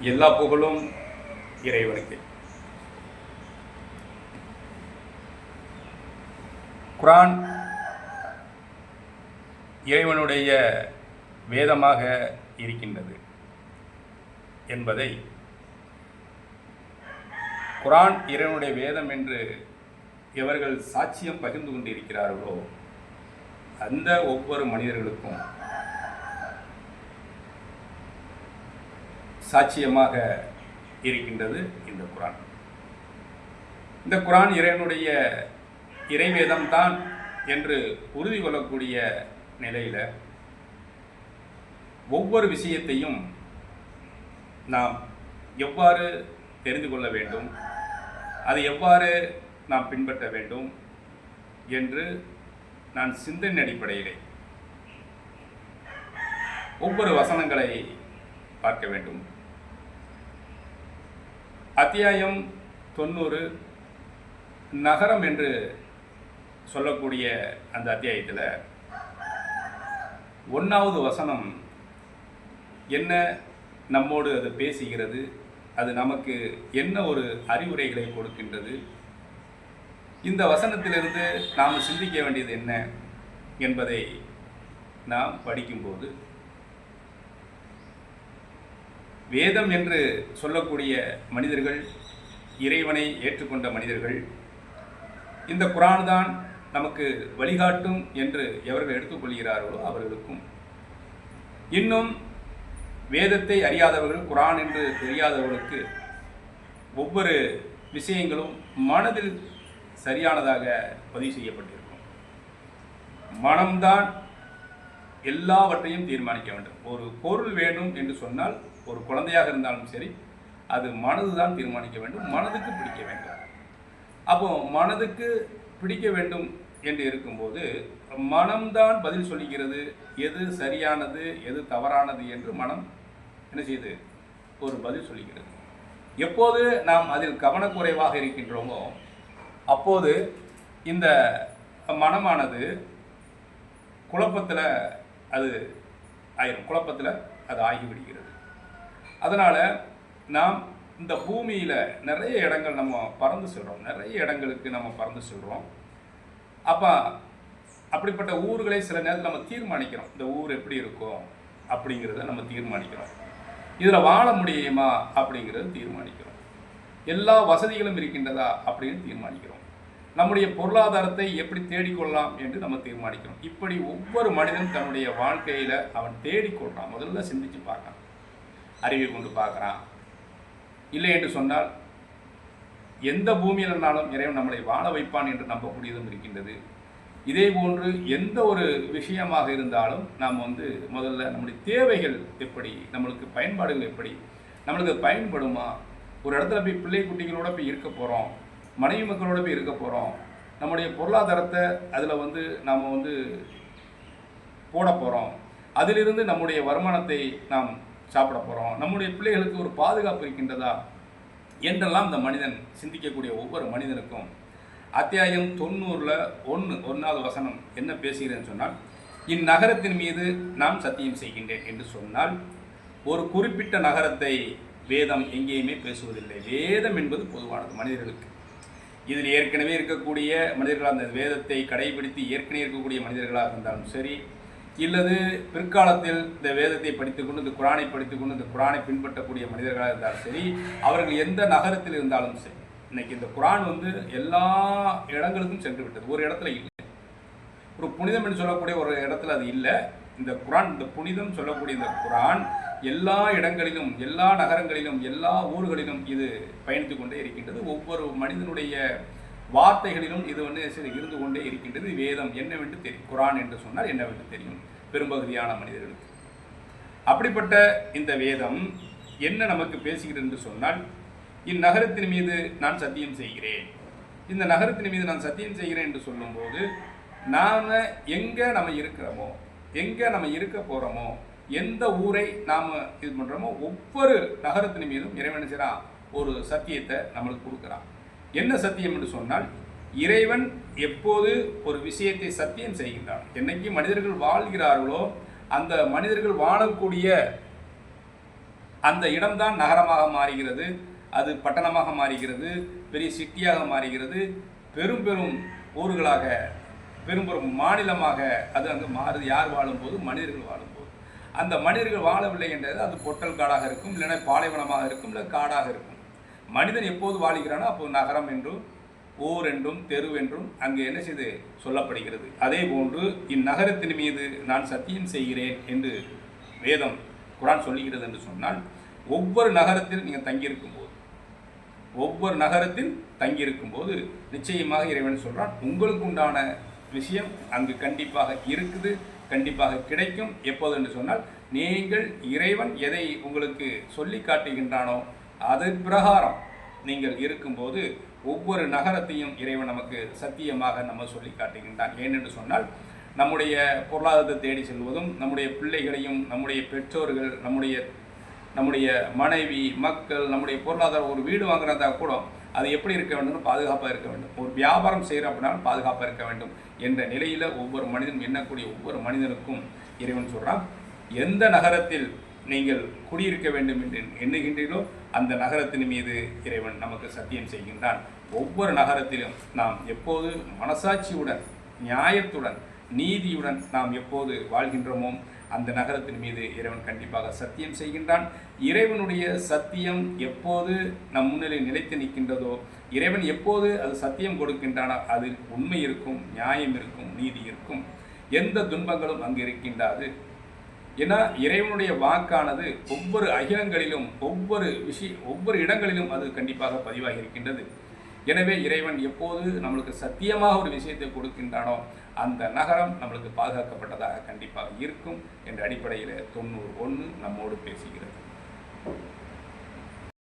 எல்லா புகழும் இறைவனுக்கு. குரான் இறைவனுடைய வேதமாக இருக்கின்றது என்பதை குரான் இறைவனுடைய வேதம் என்று எவர்கள் சாட்சியம் பகிர்ந்து கொண்டிருக்கிறார்களோ அந்த ஒவ்வொரு மனிதர்களுக்கும் சாட்சியமாக இருக்கின்றது இந்த குரான். இந்த குரான் இறைவனுடைய இறைவேதம் தான் என்று உறுதி கொள்ளக்கூடிய நிலையில் ஒவ்வொரு விஷயத்தையும் நாம் எவ்வாறு தெரிந்து கொள்ள வேண்டும் அதை எவ்வாறு நாம் பின்பற்ற வேண்டும் என்று நான் சிந்தனை அடிப்படையிலே ஒவ்வொரு வசனங்களை பார்க்க வேண்டும். அத்தியாயம் தொண்ணூறு நகரம் என்று சொல்லக்கூடிய அந்த அத்தியாயத்தில் ஒன்றாவது வசனம் என்ன நம்மோடு அது பேசுகிறது அது நமக்கு என்ன ஒரு அறிவுரைகளை கொடுக்கின்றது இந்த வசனத்திலிருந்து நாம் சிந்திக்க வேண்டியது என்ன என்பதை நாம் படிக்கும்போது வேதம் என்று சொல்லக்கூடிய மனிதர்கள் இறைவனை ஏற்றுக்கொண்ட மனிதர்கள் இந்த குரான் தான் நமக்கு வழிகாட்டும் என்று எவர்கள் எடுத்துக்கொள்கிறார்களோ அவர்களுக்கும். இன்னும் வேதத்தை அறியாதவர்கள் குரான் என்று தெரியாதவர்களுக்கு ஒவ்வொரு விஷயங்களும் மனதில் சரியானதாக பதிவு செய்யப்பட்டிருக்கும். மனம்தான் எல்லாவற்றையும் தீர்மானிக்க வேண்டும். ஒரு பொருள் வேண்டும் என்று சொன்னால் ஒரு குழந்தையாக இருந்தாலும் சரி அது மனது தான் தீர்மானிக்க வேண்டும் மனதுக்கு பிடிக்க வேண்டும். அப்போ மனதுக்கு பிடிக்க வேண்டும் என்று இருக்கும்போது மனம்தான் பதில் சொல்லுகிறது எது சரியானது எது தவறானது என்று மனம் என்ன செய்யுது ஒரு பதில் சொல்லுகிறது. எப்போது நாம் அதில் கவனக்குறைவாக இருக்கின்றோமோ அப்போது இந்த மனமானது குழப்பத்தில் அது ஆயிரும். குழப்பத்தில் அது ஆகிவிடுகிறது. அதனால் நாம் இந்த பூமியில் நிறைய இடங்கள் நம்ம பறந்து செல்கிறோம் நிறைய இடங்களுக்கு நம்ம பறந்து செல்கிறோம் அப்போ அப்படிப்பட்ட ஊர்களை சில நேரத்தில் நம்ம தீர்மானிக்கிறோம். இந்த ஊர் எப்படி இருக்கும் அப்படிங்கிறத நம்ம தீர்மானிக்கிறோம். இதில் வாழ முடியுமா அப்படிங்கிறத தீர்மானிக்கிறோம். எல்லா வசதிகளும் இருக்கின்றதா அப்படின்னு தீர்மானிக்கிறோம். நம்முடைய பொருளாதாரத்தை எப்படி தேடிக்கொள்ளலாம் என்று நம்ம தீர்மானிக்கிறோம் இப்படி ஒவ்வொரு மனிதனும் தன்னுடைய வாழ்க்கையில் அவன் தேடிக்கொள்கிறான் முதல்ல சிந்திச்சு பார்க்கறான். அறிவை கொண்டு பார்க்குறான். இல்லை என்று சொன்னால் எந்த பூமியில் இருந்தாலும் இறைவன் நம்மளை வாழ வைப்பான் என்று நம்பக்கூடியதும் இருக்கின்றது. இதே போன்று எந்த ஒரு விஷயமாக இருந்தாலும் நாம் வந்து முதல்ல நம்முடைய தேவைகள் எப்படி நம்மளுக்கு பயன்பாடுகள் எப்படி நம்மளுக்கு பயன்படுமா? ஒரு இடத்துல போய் பிள்ளை குட்டிகளோட போய் இருக்க போகிறோம் மனைவி மக்களோட போய் இருக்க போகிறோம் நம்முடைய பொருளாதாரத்தை அதில் வந்து நாம் வந்து போட போகிறோம் அதிலிருந்து நம்முடைய வருமானத்தை நாம் சாப்பிட போகிறோம் நம்முடைய பிள்ளைகளுக்கு ஒரு பாதுகாப்பு இருக்கின்றதா என்றெல்லாம் இந்த மனிதன் சிந்திக்கக்கூடிய ஒவ்வொரு மனிதனுக்கும் அத்தியாயம் தொண்ணூறில் ஒன்று ஒன்றாவது வசனம் என்ன பேசுகிறேன்னு சொன்னால் இந்நகரத்தின் மீது நாம் சத்தியம் செய்கின்றேன் என்று சொன்னால் ஒரு குறிப்பிட்ட நகரத்தை வேதம் எங்கேயுமே பேசுவதில்லை. வேதம் என்பது பொதுவானது மனிதர்களுக்கு. இதில் ஏற்கனவே இருக்கக்கூடிய மனிதர்கள் அந்த வேதத்தை கடைபிடித்து ஏற்கனவே இருக்கக்கூடிய மனிதர்களாக இருந்தாலும் சரி இல்லது பிற்காலத்தில் இந்த வேதத்தை படித்துக்கொண்டு இந்த குரானை படித்துக்கொண்டு இந்த குரானை பின்பற்றக்கூடிய மனிதர்களாக இருந்தாலும் சரி அவர்கள் எந்த நகரத்தில் இருந்தாலும் சரி இன்னைக்கு இந்த குரான் வந்து எல்லா இடங்களுக்கும் சென்று விட்டது. ஒரு இடத்துல இல்லை. ஒரு புனிதம் என்று சொல்லக்கூடிய ஒரு இடத்துல அது இல்லை. இந்த குரான் இந்த புனிதம் சொல்லக்கூடிய இந்த குரான் எல்லா இடங்களிலும் எல்லா நகரங்களிலும் எல்லா ஊர்களிலும் இது பயணித்து கொண்டே இருக்கின்றது. ஒவ்வொரு மனிதனுடைய வார்த்தைகளிலும் இது வந்து இருந்து கொண்டே இருக்கின்றது. வேதம். என்னவென்று தெரியும் குரான் என்று சொன்னால் என்னவென்று தெரியும்? பெரும்பகுதியான மனிதர்களுக்கு. அப்படிப்பட்ட இந்த வேதம் என்ன நமக்கு பேசுகிறது என்று சொன்னால் இந்நகரத்தின் மீது நான் சத்தியம் செய்கிறேன். இந்த நகரத்தின் மீது நான் சத்தியம் செய்கிறேன் என்று சொல்லும்போது நாம் எங்கே நம்ம இருக்கிறோமோ எங்கே நம்ம இருக்க போகிறோமோ எந்த ஊரை நாம் இது பண்ணுறோமோ ஒவ்வொரு நகரத்தின் மீதும் இறைவன் செய்கிறான் ஒரு சத்தியத்தை நம்மளுக்கு கொடுக்குறான். என்ன சத்தியம் என்று சொன்னால் இறைவன் எப்போது ஒரு விஷயத்தை சத்தியம் செய்கின்றான்? என்னைக்கு மனிதர்கள் வாழ்கிறார்களோ அந்த மனிதர்கள் வாழக்கூடிய அந்த இடம்தான் நகரமாக மாறுகிறது. அது பட்டணமாக மாறுகிறது பெரிய சிட்டியாக மாறுகிறது. பெரும் பெரும் ஊர்களாக பெரும் மாநிலமாக அது அங்கு மாறுது யார் வாழும்போது? மனிதர்கள் வாழும்போது. அந்த மனிதர்கள் வாழவில்லை என்றது அது பொட்டல் காடாக இருக்கும் இல்லைன்னா பாலைவனமாக இருக்கும் இல்லை காடாக இருக்கும். மனிதன் எப்போது வாழுகிறானோ அப்போது நகரம் என்றும் ஊர் என்றும் தெரு என்றும் அங்கு என்ன செய்து சொல்லப்படுகிறது? அதே போன்று இந்நகரத்தின் மீது நான் சத்தியம் செய்கிறேன் என்று வேதம் குரான் சொல்லுகிறது என்று சொன்னால் ஒவ்வொரு நகரத்தில் நீங்கள் தங்கியிருக்கும் போது ஒவ்வொரு நகரத்தில் தங்கியிருக்கும் போது நிச்சயமாக இறைவன் சொல்கிறான் உங்களுக்கு உண்டான விஷயம் அங்கு கண்டிப்பாக இருக்குது கண்டிப்பாக கிடைக்கும். எப்போது என்று சொன்னால் நீங்கள் இறைவன் எதை உங்களுக்கு சொல்லி காட்டுகின்றானோ அதன் பிரகாரம் நீங்கள் இருக்கும்போது ஒவ்வொரு நகரத்தையும் இறைவன் நமக்கு சத்தியமாக நம்ம சொல்லி காட்டுகின்றான். ஏனென்று சொன்னால் நம்முடைய பொருளாதாரத்தை தேடி செல்வதும் நம்முடைய பிள்ளைகளையும் நம்முடைய பெற்றோர்கள் நம்முடைய நம்முடைய மனைவி மக்கள் நம்முடைய பொருளாதாரம் ஒரு வீடு வாங்குறதா கூட அது எப்படி இருக்க வேண்டும் பாதுகாப்பாக இருக்க வேண்டும். ஒரு வியாபாரம் செய்கிற அப்படின்னாலும் பாதுகாப்பாக இருக்க வேண்டும் என்ற நிலையில் ஒவ்வொரு மனிதனும் எண்ணக்கூடிய ஒவ்வொரு மனிதனுக்கும் இறைவன் சொல்கிறான் எந்த நகரத்தில் நீங்கள் குடியிருக்க வேண்டும் என்று எண்ணுகின்றீர்களோ அந்த நகரத்தின் மீது இறைவன் நமக்கு சத்தியம் செய்கின்றான். ஒவ்வொரு நகரத்திலும் நாம் எப்போது மனசாட்சியுடன் நியாயத்துடன் நீதியுடன் நாம் எப்போது வாழ்கின்றோமோ அந்த நகரத்தின் மீது இறைவன் கண்டிப்பாக சத்தியம் செய்கின்றான். இறைவனுடைய சத்தியம் எப்போது நம் முன்னிலை நிலைத்து நிற்கின்றதோ இறைவன் எப்போது அது சத்தியம் கொடுக்கின்றானோ அதில் உண்மை இருக்கும் நியாயம் இருக்கும் நீதி இருக்கும். எந்த துன்பங்களும் அங்கு இருக்கின்றாது. ஏன்னா இறைவனுடைய வாக்கானது ஒவ்வொரு அகிலங்களிலும் ஒவ்வொரு விஷய ஒவ்வொரு இடங்களிலும் அது கண்டிப்பாக பதிவாகி இருக்கின்றது. எனவே இறைவன் எப்போது நம்மளுக்கு சத்தியமாக ஒரு விஷயத்தை கொடுக்கின்றானோ அந்த நகரம் நம்மளுக்கு பாதுகாக்கப்பட்டதாக கண்டிப்பாக இருக்கும் என்ற அடிப்படையில் தொண்ணூறு ஒன்று நம்மோடு பேசுகிறது.